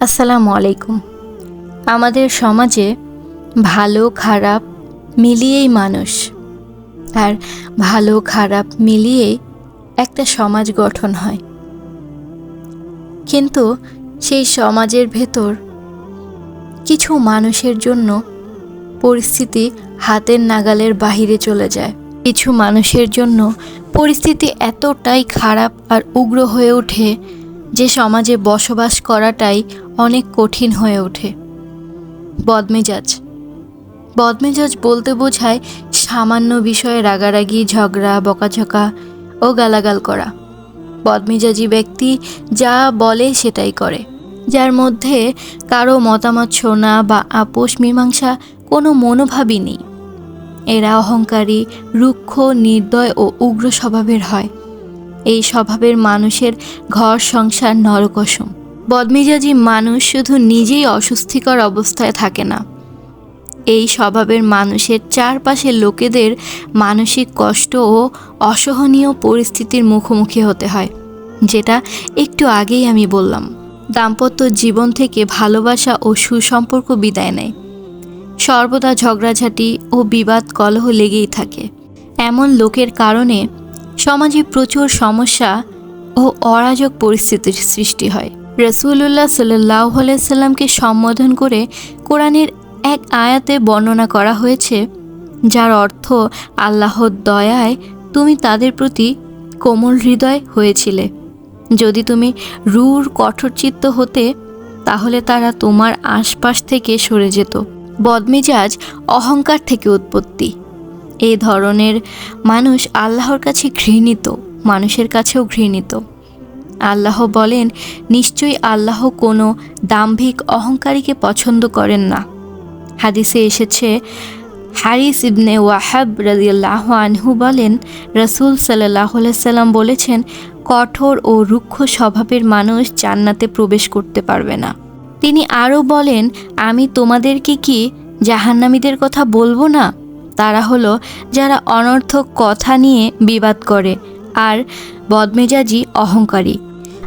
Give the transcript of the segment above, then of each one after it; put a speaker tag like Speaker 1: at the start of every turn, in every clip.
Speaker 1: আসসালামু আলাইকুম। আমাদের সমাজে ভালো, খারাপ মিলিয়েই মানুষ। আর ভালো, খারাপ মিলিয়েই একটা সমাজ গঠন হয়। কিন্তু সেই সমাজের ভেতর কিছু মানুষের জন্য পরিস্থিতি হাতের নাগালের বাহিরে চলে যায়। কিছু মানুষের জন্য পরিস্থিতি এতটাই খারাপ আর উগ্র হয়ে ওঠে যে সমাজে বসবাস করাটাই অনেক কঠিন হয়ে ওঠে। বদমেজাজ। বদমেজাজ বলতে বোঝায় সামান্য বিষয়ে রাগারাগি, ঝগড়া, বকাঝকা ও গালাগাল করা। বদমেজাজি ব্যক্তি যা বলে সেটাই করে। যার মধ্যে কারও মতামত শোনা বা আপোষ মীমাংসা কোনো মনোভাবই নেই। এরা অহংকারী, রুক্ষ, নির্দয় ও উগ্র স্বভাবের হয়। এই স্বভাবের মানুষের ঘর, সংসার নরকসম। বদমেজাজি মানুষ শুধু নিজেই অস্বস্তিকর অবস্থায় থাকে না। এই স্বভাবের মানুষের চারপাশের লোকেদের মানসিক কষ্ট ও অসহনীয় পরিস্থিতির মুখোমুখি হতে হয়, যেটা একটু আগেই আমি বললাম। দাম্পত্য জীবন থেকে ভালোবাসা ও সুসম্পর্ক বিদায় নেয়। সর্বদা ঝগড়াঝাটি ও বিবাদ কলহ লেগেই থাকে। এমন লোকের কারণে সমাজে প্রচুর সমস্যা ও অরাজক পরিস্থিতির সৃষ্টি হয়। রসুল্লাহ সাল্লাহ সাল্লামকে সম্বোধন করে কোরআনের এক আয়াতে বর্ণনা করা হয়েছে, যার অর্থ, আল্লাহর দয়ায় তুমি তাদের প্রতি কোমল হৃদয় হয়েছিলে। যদি তুমি রূঢ় কঠোরচিত্ত হতে, তাহলে তারা তোমার আশপাশ থেকে সরে যেত। বদমেজাজ অহংকার থেকে উৎপত্তি। এই ধরনের মানুষ আল্লাহর কাছে ঘৃণিত, মানুষের কাছেও ঘৃণিত। আল্লাহ বলেন, নিশ্চয়ই আল্লাহ কোনো দাম্ভিক অহংকারীকে পছন্দ করেন না। হাদিসে এসেছে, হারিস ইবনে ওয়াহাব রাজিয়াল্লাহ আনহু বলেন, রসুল সাল্লাহ সাল্লাম বলেছেন, কঠোর ও রুক্ষ স্বভাবের মানুষ জান্নাতে প্রবেশ করতে পারবে না। তিনি আরও বলেন, আমি তোমাদেরকে কি জাহান্নামীদের কথা বলব না? তারা হলো যারা অনর্থক কথা নিয়ে বিবাদ করে আর বদমেজাজি অহংকারী।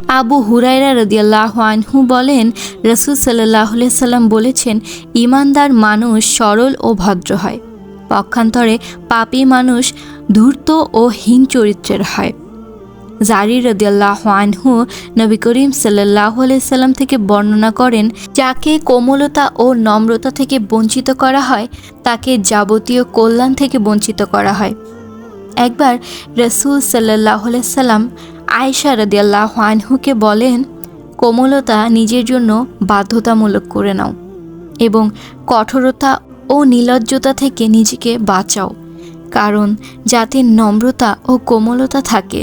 Speaker 1: আবু হুরাইরা রদিয়াল্লাহ আনহু বলেন, রসুল সাল্লাহ সাল্লাম বলেছেন, ইমানদার মানুষ সরল ও ভদ্র হয়। পক্ষান্তরে পাপী মানুষ ধূর্ত ও হীন চরিত্রের হয়। জারি রদিয়াল্লাহ আনহু নবী করিম সাল্লাহ সাল্লাম থেকে বর্ণনা করেন, যাকে কোমলতা ও নম্রতা থেকে বঞ্চিত করা হয়, তাকে যাবতীয় কল্যাণ থেকে বঞ্চিত করা হয়। একবার রসুল সাল্লাহ সাল্লাম আয়সা রদিয়াল্লাহ আনহুকে বলেন, কোমলতা নিজের জন্য বাধ্যতামূলক করে নাও এবং কঠোরতা ও নিলজ্জতা থেকে নিজেকে বাঁচাও, কারণ যাতে নম্রতা ও কোমলতা থাকে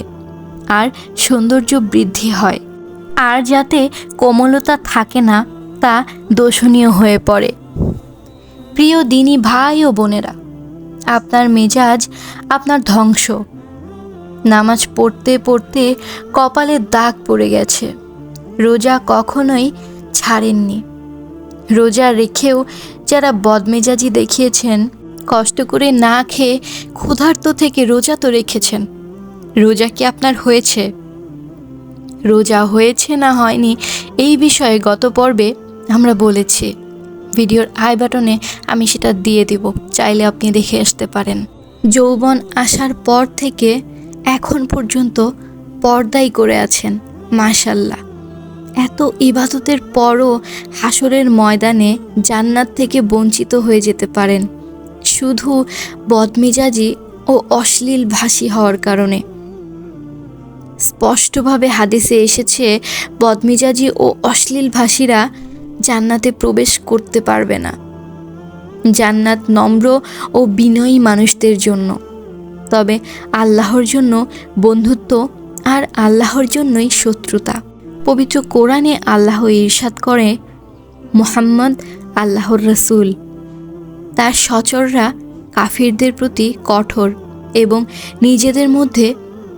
Speaker 1: আর সৌন্দর্য বৃদ্ধি হয়। আর যাতে কোমলতা থাকে না, তা দোষণীয় হয়ে পড়ে। প্রিয় দিনী ভাই ও বোনেরা, আপনার মেজাজ আপনার ধ্বংস। নামাজ পড়তে পড়তে কপালে দাগ পড়ে গেছে। রোজা কখনোই ছাড়েননি। রোজা রেখেও যারা বদমেজাজি দেখিয়েছেন, কষ্ট করে না খেয়ে ক্ষুধার্ত থেকে রোজা তো রেখেছেন। রোজা কি আপনার হয়েছে? রোজা হয়েছে না হয়নি, এই বিষয়ে গত পর্বে আমরা বলেছি। ভিডিওর আই বাটনে আমি সেটা দিয়ে দিব, চাইলে আপনি দেখে আসতে পারেন। যৌবন আসার পর থেকে এখন পর্যন্ত পর্দাই করে আছেন, মাশাল্লাহ। এত ইবাদতের পরও হাসরের ময়দানে জান্নাত থেকে বঞ্চিত হয়ে যেতে পারেন। শুধু বদমেজাজি ও অশ্লীল ভাষী হওয়ার কারণে। স্পষ্টভাবে হাদিসে এসেছে, বদমিজাজি ও অশ্লীল ভাষীরা জান্নাতে প্রবেশ করতে পারবে না। জান্নাত নম্র ও বিনয়ী মানুষদের জন্য। তবে আল্লাহর জন্য বন্ধুত্ব আর আল্লাহর জন্যই শত্রুতা। পবিত্র কোরআনে আল্লাহ ইরশাদ করে, মোহাম্মদ আল্লাহর রসুল। তার সচররা কাফিরদের প্রতি কঠোর এবং নিজেদের মধ্যে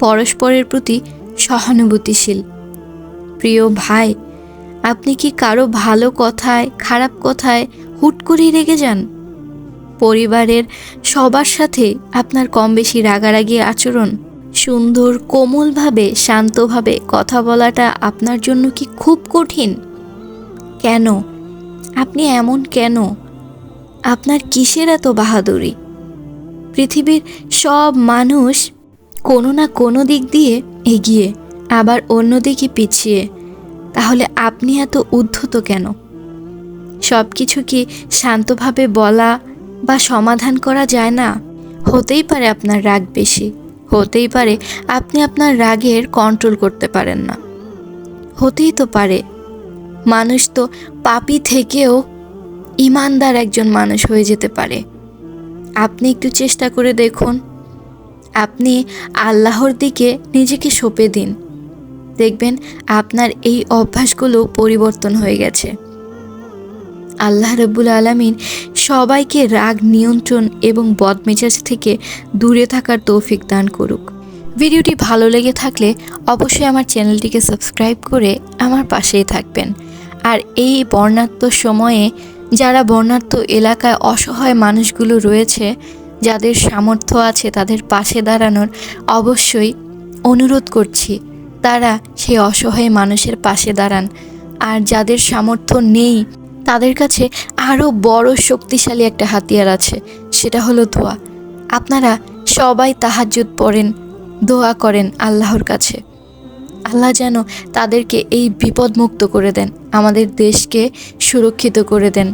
Speaker 1: পরস্পরের প্রতি সহানুভূতিশীল। প্রিয় ভাই, আপনি কি কারও ভালো কথায়, খারাপ কথায় হুট করেই রেগে যান? পরিবারের সবার সাথে আপনার কম বেশি রাগারাগি আচরণ, সুন্দর, কোমলভাবে, শান্তভাবে কথা বলাটা আপনার জন্য কি খুব কঠিন? কেন? আপনি এমন কেন? আপনার কিসের এত বাহাদুরি? পৃথিবীর সব মানুষ কোনো না কোনো দিক দিয়ে এগিয়ে, আবার অন্য দিকে পিছিয়ে। তাহলে আপনি এত উদ্ধত কেন? সব কিছু কি শান্তভাবে বলা বা সমাধান করা যায় না? হতেই পারে আপনার রাগ বেশি, হতেই পারে আপনি আপনার রাগের কন্ট্রোল করতে পারেন না। হতেই তো পারে। মানুষ তো পাপি থেকেও ইমানদার একজন মানুষ হয়ে যেতে পারে। আপনি একটু চেষ্টা করে দেখুন। আপনি আল্লাহর দিকে নিজেকে সঁপে দিন। দেখবেন আপনার এই অভ্যাসগুলো পরিবর্তন হয়ে গেছে। আল্লাহ রব্বুল আলমিন সবাইকে রাগ, নিয়ন্ত্রণ এবং বদমেজাজ থেকে দূরে থাকার তৌফিক দান করুক। ভিডিওটি ভালো লেগে থাকলে অবশ্যই আমার চ্যানেলটিকে সাবস্ক্রাইব করে আমার পাশেই থাকবেন। আর এই বর্ণাত্ম সময়ে যারা বর্ণাত্ম এলাকায় অসহায় মানুষগুলো রয়েছে যাদের সামর্থ্য আছে তাদের পাশে দাঁড়ানোর অবশ্যই অনুরোধ করছি। তারা সেই অসহায় মানুষের পাশে দাঁড়ান। আর যাদের সামর্থ্য নেই, তাদের কাছে আরও বড় শক্তিশালী একটা হাতিয়ার আছে, সেটা হলো দোয়া। আপনারা সবাই তাহাজ্জুদ পড়েন, দোয়া করেন আল্লাহর কাছে। আল্লাহ যেন তাদেরকে এই বিপদমুক্ত করে দেন, আমাদের দেশকে সুরক্ষিত করে দেন।